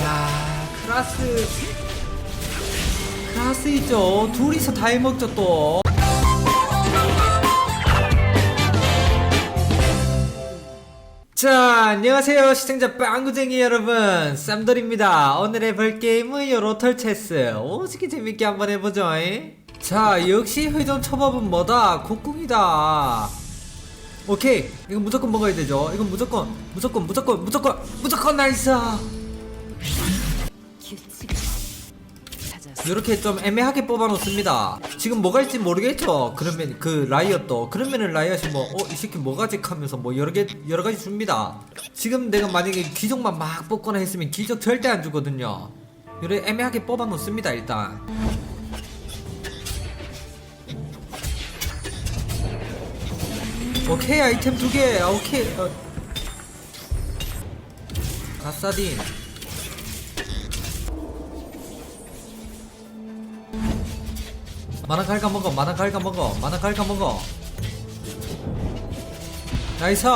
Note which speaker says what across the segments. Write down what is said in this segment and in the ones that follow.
Speaker 1: 야 크라스 크라스 있죠 둘이서 다 해먹죠 또 자, 안녕하세요. 시청자 빵구쟁이 여러분. 쌈돌입니다. 오늘 해볼 게임은 요 로털 체스. 오지게 재밌게 한번 해보죠. 잉? 자, 역시 회전 초밥은 뭐다? 콧궁이다. 오케이. 이거 무조건 먹어야 되죠. 이건 무조건, 무조건, 무조건, 무조건, 무조건 나이스! 이렇게 좀 애매하게 뽑아놓습니다. 지금 뭐가 있지 모르겠죠? 그러면 그 라이엇도 그러면은 라이엇이 뭐어이 새끼 뭐가지 하면서 뭐 여러 개 여러 가지 줍니다. 지금 내가 만약에 귀족만 막 뽑거나 했으면 귀족 절대 안 주거든요. 이렇게 애매하게 뽑아놓습니다 일단. 오케이 아이템 두 개. 아, 오케이. 어. 가사딘. 만화 갈가 먹어 만화 갈가 먹어 만화 갈가 먹어. 나이스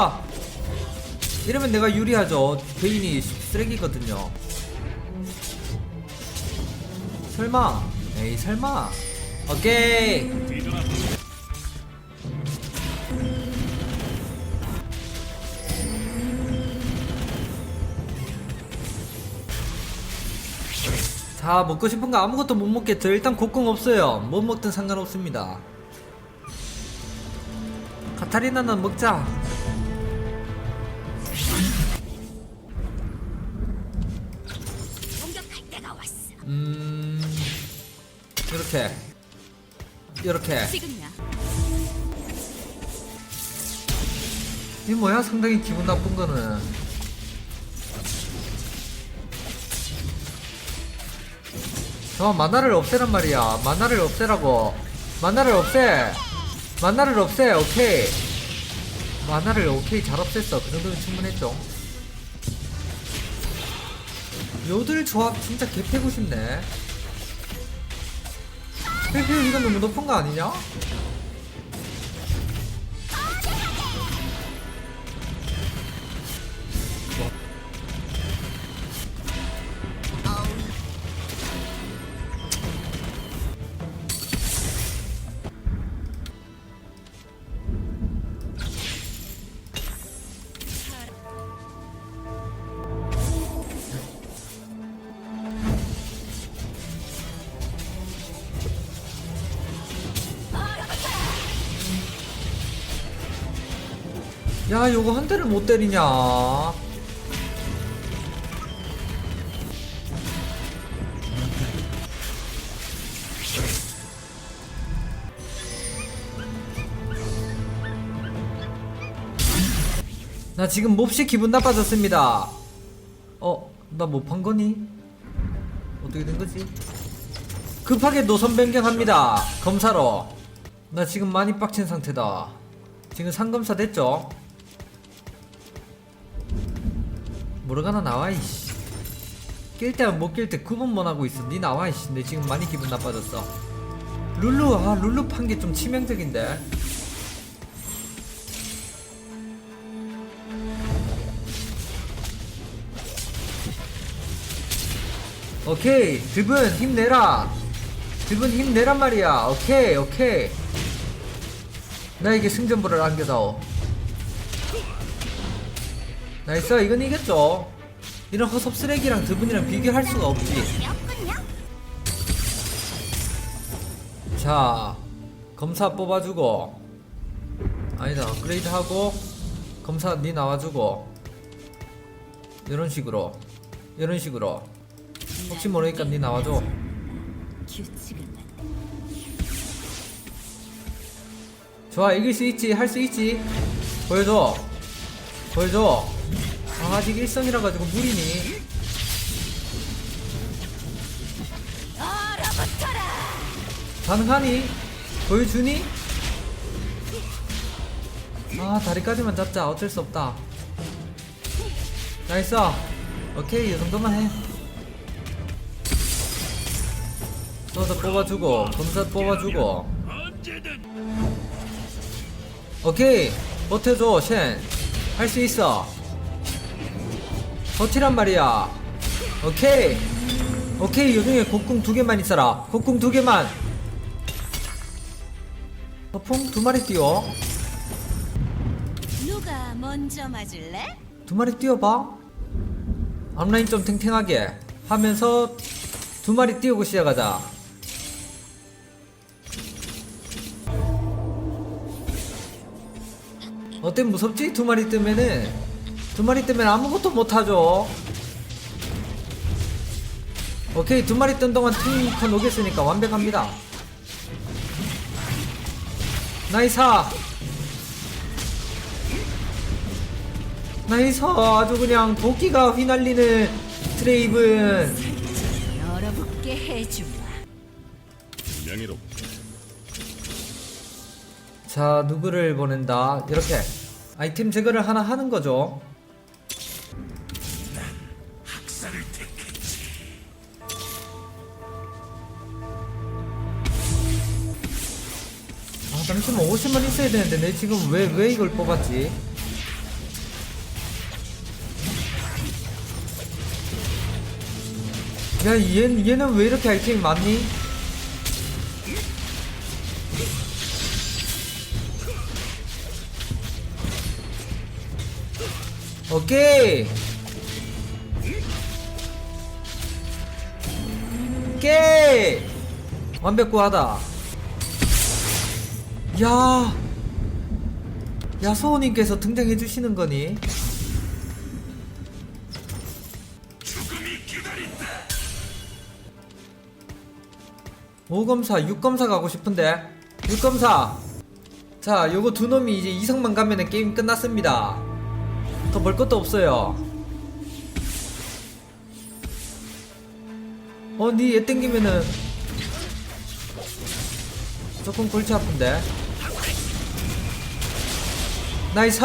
Speaker 1: 이러면 내가 유리하죠. 베인이 쓰레기거든요. 설마. 에이 설마. 오케이 자 먹고 싶은 거 아무것도 못 먹겠죠. 일단 곡궁 없어요. 못 먹든 상관없습니다. 카타리나는 먹자. 음 이렇게. 이렇게.
Speaker 2: 이
Speaker 1: 뭐야? 상당히 기분 나쁜 거는 저 만화를 없애란 말이야. 만화를 없애라고. 만화를 없애. 만화를 없애. 오케이. 만화를 오케이 잘 없앴어. 그 정도면 충분했죠. 요들 조합 진짜 개패고 싶네. 페페 이거 너무 높은 거 아니냐? 야 요거 한 대를 못 때리냐 나 지금 몹시 기분 나빠졌습니다 어? 나 못 판 거니? 어떻게 된 거지? 급하게 노선 변경합니다 검사로 나 지금 많이 빡친 상태다 지금 상검사 됐죠? 모르가나 나와 이씨. 낄 때랑 못낄 때 구분 못하고 있어 니 나와 이씨. 내 지금 많이 기분 나빠졌어. 룰루 아 룰루 판 게 좀 치명적인데. 오케이 드분 힘내라. 드분 힘내란 말이야. 오케이 오케이. 나에게 승전보를 안겨다오 나이스 이건 이겼죠. 이런 허섭 쓰레기랑 드분이랑 비교할 수가 없지? 자 검사 뽑아주고 아니다 업그레이드 하고 검사 니 나와주고 이런 식으로 이런 식으로. 혹시 모르니까 니 나와줘. 좋아 이길 수 있지 할 수 있지. 보여줘. 보여줘 아, 아직 일성이라 가지고 무리니
Speaker 2: 얼어붙어라.
Speaker 1: 가능하니? 보여주니? 아 다리까지만 잡자. 어쩔 수 없다. 나이스. 오케이 이 정도만 해. 소드 뽑아주고 검사 뽑아주고. 오케이 버텨줘 쉔. 할 수 있어 버티란 말이야. 오케이. 오케이 요중에 곡궁 두 개만 있어라. 곡궁 두 개만. 서풍 두 마리 띄워
Speaker 2: 누가 먼저 맞을래?
Speaker 1: 두 마리 띄워봐. 앞라인 좀 탱탱하게 하면서 두 마리 띄우고 시작하자. 어때 무섭지? 두 마리 뜨면은 두 마리 뜨면 아무것도 못하죠. 오케이 두 마리 뜬 동안 팀컨 오겠으니까 완벽합니다. 나이사 나이스. 아주 그냥 도끼가 휘날리는 트레이븐
Speaker 2: 열어붙게 해주마.
Speaker 3: 명예롭다.
Speaker 1: 자 누구를 보낸다? 이렇게. 아이템 제거를 하나 하는 거죠 아 잠시만 50만 있어야 되는데 내 지금 왜 왜 이걸 뽑았지? 야 얘, 얘는 왜 이렇게 아이템이 많니? 오케이 완벽구하다. 야 야소호님께서 등장해 주시는 거니? 오검사, 육검사 가고 싶은데? 육검사! 자 요거 두 놈이 이제 이성만 가면은 게임 끝났습니다. 더볼 것도 없어요 어, 니얘 땡기면은 조금 골치 아픈데. 나이스!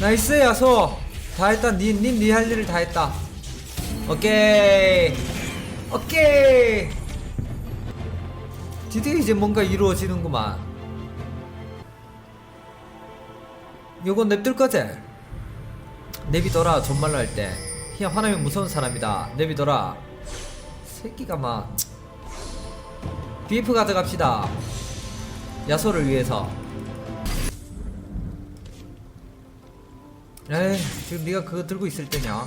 Speaker 1: 나이스 야소! 다 했다. 니 니 니할 일을 다 했다. 오케이. 오케이. 드디어 이제 뭔가 이루어지는구만. 요건 냅둘 거지? 내비둬라 존말로 할 때 그냥 화나면 무서운 사람이다. 내비둬라. 새끼가 막 BF 가져갑시다. 야소를 위해서. 에이 지금 네가 그거 들고 있을 때냐?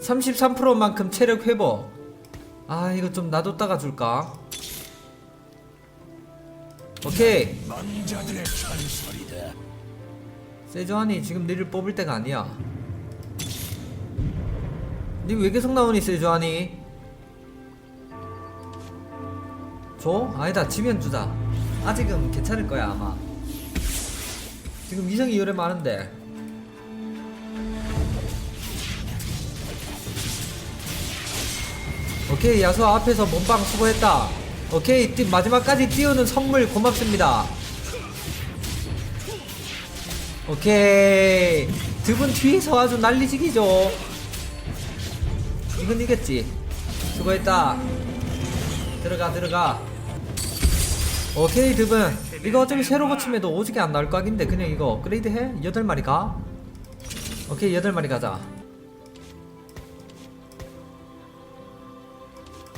Speaker 1: 33%만큼 체력 회복. 아 이거 좀 놔뒀다가 줄까? 오케이. 세조안이 지금 니를 뽑을 때가 아니야 니왜 계속 나오니 세조안이? 줘? 아니다 지면 주자. 아직은 괜찮을 거야 아마. 지금 이성이 요래 많은데. 오케이 야수 앞에서 몸빵 수고했다. 오케이 띠- 마지막까지 띄우는 선물 고맙습니다. 오케이. 두 분 뒤에서 아주 난리지기죠 이건 이겼지 수고했다 들어가 들어가 오케이 두분 이거 어차피 새로 고침해도 오지게 안 나올 각인데 그냥 이거 업그레이드 해? 8마리 가? 오케이 8마리 가자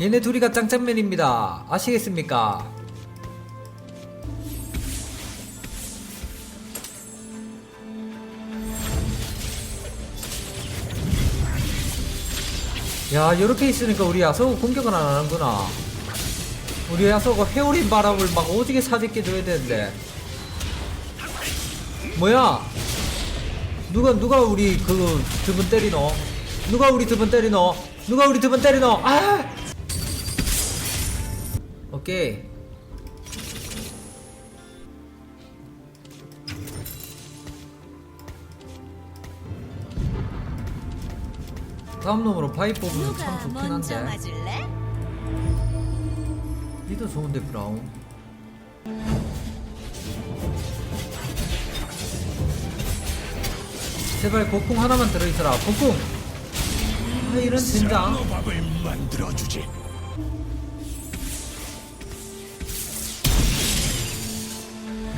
Speaker 1: 얘네 둘이가 짱짱맨입니다 아시겠습니까? 야 이렇게 있으니까 우리 야소 공격은 안 하는구나. 우리 야소가 회오린 바람을 막 오지게 사짓게 줘야 되는데. 뭐야? 누가 누가 우리 그두분 때리노? 누가 우리 두분 때리노? 누가 우리 두분 때리노? 아! 오케이 다음 놈으로 파이 뽑으면 참 좋긴
Speaker 2: 먼저
Speaker 1: 한데
Speaker 2: 맞을래?
Speaker 1: 니도 좋은데 브라운 제발 곡궁 하나만 들어있어라 곡궁 아 이런 젠장
Speaker 3: 만들어주지.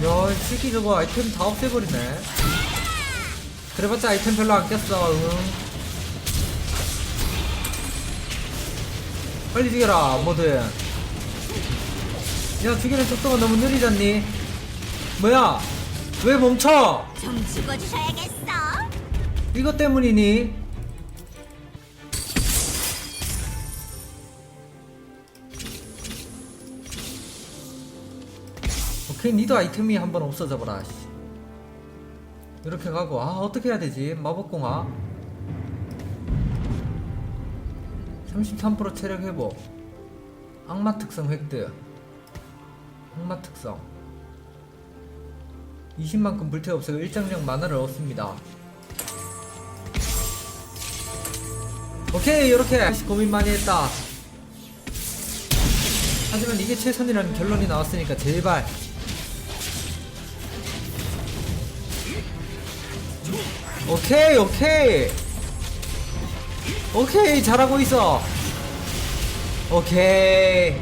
Speaker 1: 야, 이 새끼 저거 아이템 다 없애버리네. 그래봤자 아이템 별로 안 꼈어, 응. 빨리 죽여라 뭐든 야 죽이는 속도가 너무 느리잖니? 뭐야? 왜 멈춰?
Speaker 2: 좀 죽어주셔야겠어.
Speaker 1: 이것 때문이니? 오케이 니도 아이템이 한번 없어져 씨. 이렇게 가고 아 어떻게 해야 되지? 마법공화 33% 체력 회복. 악마 특성 획득. 악마 특성. 20만큼 불태 없애고 일정량 만화를 얻습니다. 오케이 이렇게. 고민 많이 했다. 하지만 이게 최선이라는 결론이 나왔으니까 제발. 오케이 오케이 오케이 잘하고 있어. 오케이.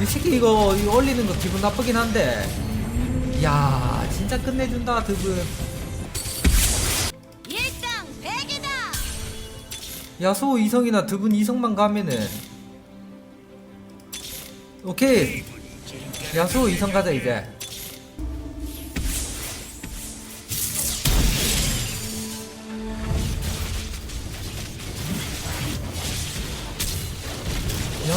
Speaker 1: 이 새끼 이거, 이거 올리는 거 기분 나쁘긴 한데. 야 진짜 끝내준다
Speaker 2: 백이다.
Speaker 1: 야소 이성이나 드분 이성만 가면은. 오케이. 야소 이성 가자 이제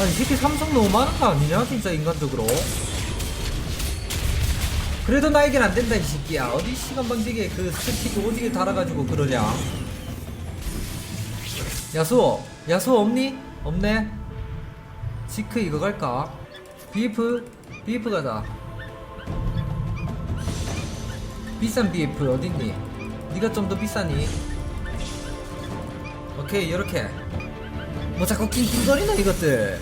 Speaker 1: 야이 새끼 삼성 너무 많은 거 아니냐 진짜 인간적으로 그래도 나에겐 안 된다 이 새끼야 어디 시간 방지게 그 스틱 오지게 달아가지고 그러냐 야수 야수 없니? 없네 지크 이거 갈까? 비프 비프 가자 비싼 비프 어딨니? 네가 좀 더 비싸니? 오케이 이렇게 뭐 자꾸 낑낑거리나 이것들.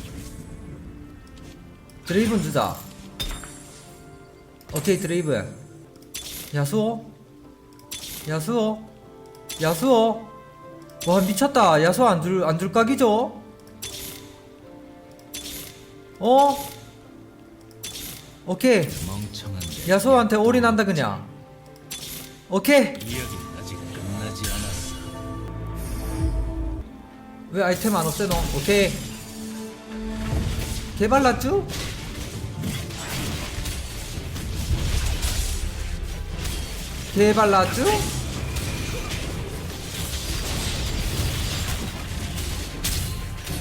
Speaker 1: 드레이븐 주자. 오케이 드레이븐 야수호? 야수호? 야수호? 와 미쳤다. 야수 안줄 안줄 각이죠? 어? 오케이. 야수한테 올인한다 그냥. 오케이 왜 아이템 안 없애노? 오케이 개발랐쥬? 개발랐쥬?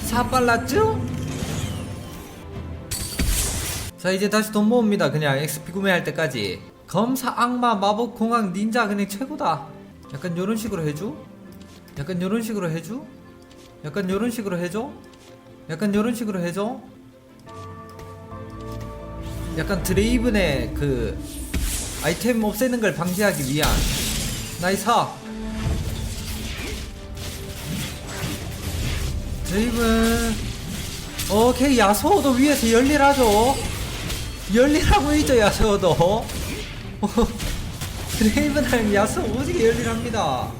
Speaker 1: 사발랐쥬? 자 이제 다시 돈 모읍니다 그냥 XP 구매할 때까지 검사 악마 마법 공학 닌자 그냥 최고다 약간 요런 식으로 해줘? 약간 요런 식으로 해줘? 약간 요런 식으로 해줘? 약간 요런 식으로 해줘? 약간 드레이븐의 그 아이템 없애는 걸 방지하기 위한. 나이사 드레이븐. 오케이 야소도 위에서 열일하죠. 열일하고 있죠 야소도. 드레이븐랑 야소 오지게 열일합니다.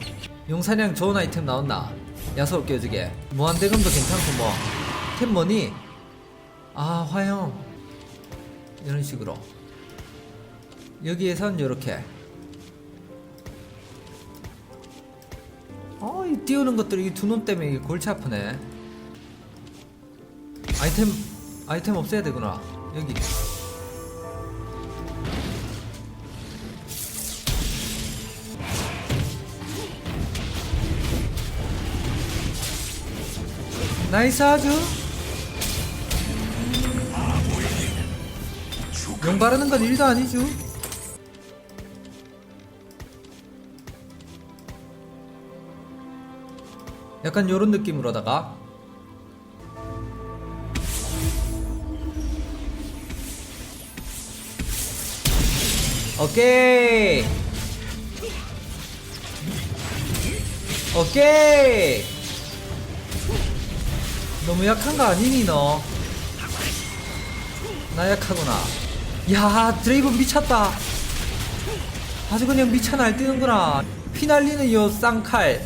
Speaker 1: 용사냥 좋은 아이템 나왔나 야소 껴주게 무한대금도 괜찮고 뭐템 뭐니? 아 화형 이런 식으로. 여기에선 요렇게. 어, 이 띄우는 것들 이 두 놈 때문에 골치 아프네. 아이템 아이템 없애야 되구나. 여기 나이스 아주. 용 바르는 건 일도 아니죠. 약간 요런 느낌으로다가. 오케이. 오케이 너무 약한 거 아니니 너? 나 약하구나. 야 드레이븐 미쳤다. 아주 그냥 미쳐 날뛰는구나. 휘날리는 요 쌍칼.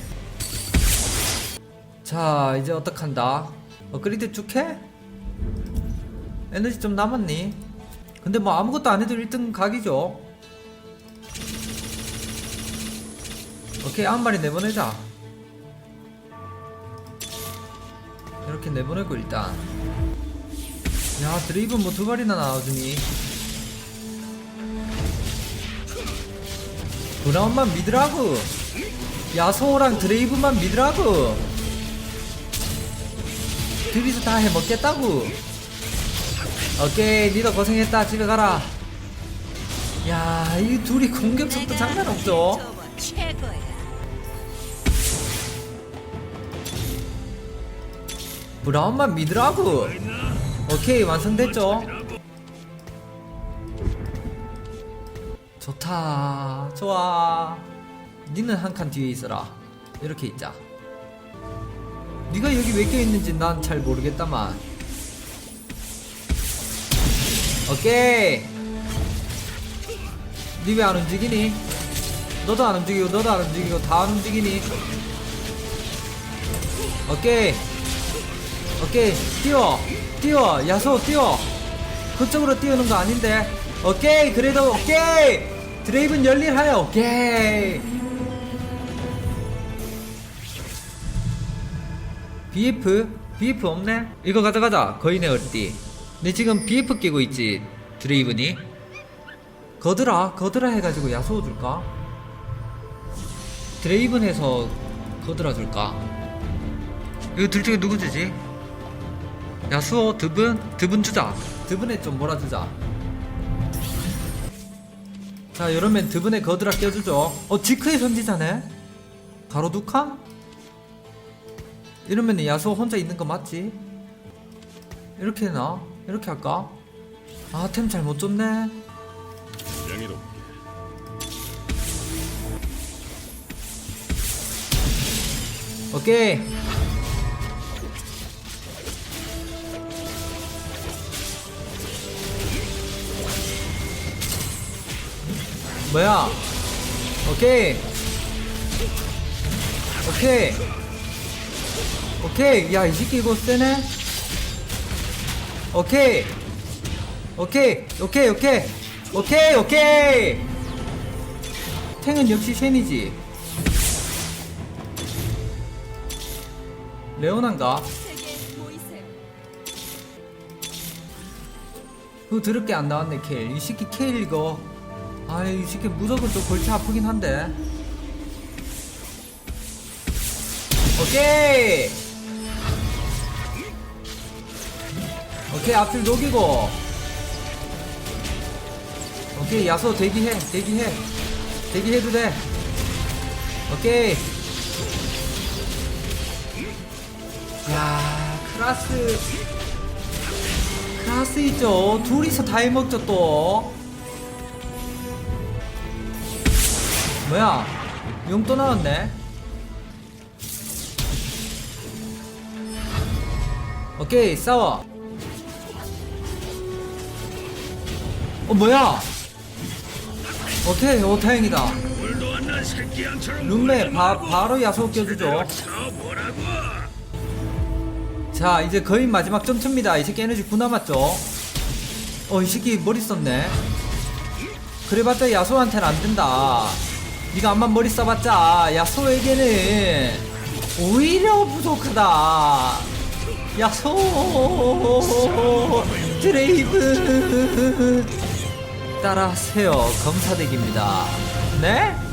Speaker 1: 자 이제 어떡한다. 업그레이드 쭉 해? 에너지 좀 남았니? 근데 뭐 아무것도 안 해도 1등 각이죠. 오케이 한 마리 내보내자. 이렇게 내보내고 일단. 야 드레이븐 뭐 두 발이나 나와주니. 브라운만 믿으라고. 야소랑 드레이브만 믿으라고. 둘이서 다 해먹겠다고. 오케이 니도 고생했다. 집에 가라. 야 이 둘이 공격 속도 장난 없죠 브라운만 믿으라고. 오케이 완성됐죠? 좋다. 좋아. 니는 한 칸 뒤에 있어라. 이렇게 있자. 네가 여기 왜 껴있는지 난 잘 모르겠다만. 오케이. 니 왜 안 움직이니? 너도 안 움직이고 너도 안 움직이고 다 안 움직이니? 오케이 오케이 뛰어. 뛰어. 야소 뛰어. 그쪽으로 뛰어오는 거 아닌데. 오케이 그래도 오케이. 드레이븐 열일하여 오케이. BF BF 없네? 이거 가져가자. 거인의 얼띠 내 지금 BF 끼고 있지 드레이븐이. 거드라 거드라 해가지고 야소 줄까? 드레이븐 해서 거드라 줄까? 이거 둘 중에 누구 주지? 야 수호 드분? 드분 주자 드분에 좀 몰아주자 자 이러면 드분에 거드라 껴주죠 어 지크의 선지자네 가로 두 칸? 이러면 야수호 혼자 있는 거 맞지? 이렇게 해나? 이렇게 할까? 아 템 잘 못 줬네
Speaker 3: 명예로
Speaker 1: 오케이 뭐야? 오케이. 오케이. 오케이. 야 이 새끼 이거 세네? 오케이. 오케이. 오케이 오케이. 오케이 오케이. 탱은 역시 쉔이지. 레오난가? 그거 더럽게 안 나왔네 케일. 이 새끼 케일 이거 아이 이 새끼 무조건 좀 골치 아프긴 한데. 오케이! 오케이 앞줄 녹이고. 오케이 야소 대기해 대기해. 대기해도 돼. 오케이. 야 크라스. 크라스 있죠. 둘이서 다 해먹죠 또 뭐야? 용 또 나왔네. 오케이 싸워. 어 뭐야? 오케이 오 다행이다. 룸메 바, 바로 야소 껴주죠. 자 이제 거의 마지막 점투입니다. 이 새끼 에너지 9 남았죠? 어 이 새끼 머리 썼네. 그래봤자 야소한테는 안된다 니가 암만 머리 써봤자 야소에게는 오히려 부족하다. 야소 드레이브. 따라하세요 검사대기입니다. 네? 끝